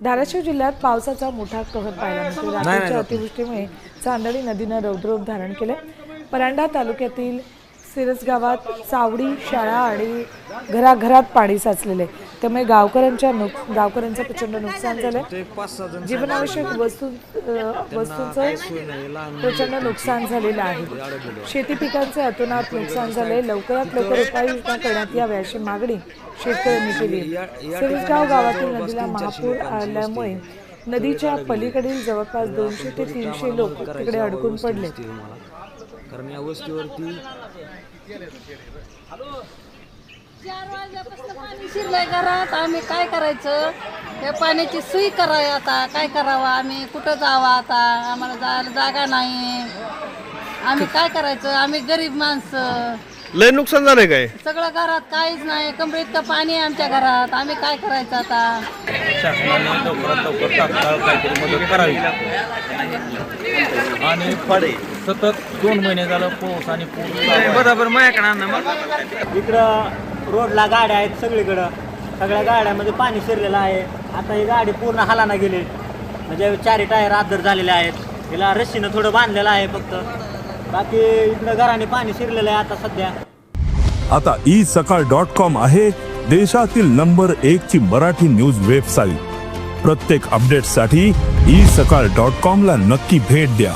धाराशिव जिल्ह्यात पावसाचा मोठा कहर मिळतो रात्रीच्या अतिवृष्टीमुळे चांदणी नदीनं रौद्ररूप धारण केले. परांडा तालुक्यातील सिरस गावात चावडी शाळा आणि घराघरात पाणी साचलेले त्यामुळे गावकऱ्यांच्या नुक गावकऱ्यांचं प्रचंड नुकसान झालं जीवनावश्यक वस्तू वस्तूंचं प्रचंड नुकसान झालेलं आहे. शेती पिकांचे अतोनात नुकसान झाले लवकरात लवकर उपाययोजना करण्यात याव्या अशी मागणी शेतकऱ्यांनी केली सिरसगाव गावातील नदीला महापूर आल्यामुळे नदीच्या पलीकडील जवळपास दोनशे ते तीनशे लोक तिकडे अडकून पडले. कारण या शिरलंय घरात आम्ही काय करायचं? हे पाण्याची सुई करावी आता. काय करावं? आम्ही कुठं जावं आता? आम्हाला जायला जागा नाही. आम्ही काय करायचं? आम्ही गरीब माणसं. लय नुकसान झालंय काय? सगळं घरात काहीच नाही. कमरे इतकं पाणी आहे आमच्या घरात. आम्ही काय करायचं आता? शासनाने लवकरात लवकर तात्काळ काहीतरी मदत करावी आणि सतत दोन महिने झालं पाऊस आणि पूर. बरोबर माझ्याकडे इकडं रोडला गाड्या आहेत सगळीकडं. सगळ्या गाड्यामध्ये पाणी शिरलेलं आहे. आता ही गाडी पूर्ण हालाना गेली. म्हणजे चारी टायर आदर झालेले आहेत. हिला रस्सीनं थोडं बांधलेलं आहे फक्त. बाकी इकडं घराने पाणी शिरलेलं आहे आता सध्या. आता ई सकाळ डॉट कॉम आहे देशातील नंबर एक ची मराठी न्यूज वेबसाईट प्रत्येक अपडेटसाठी ई सकाळ डॉट कॉम ला नक्की भेट द्या.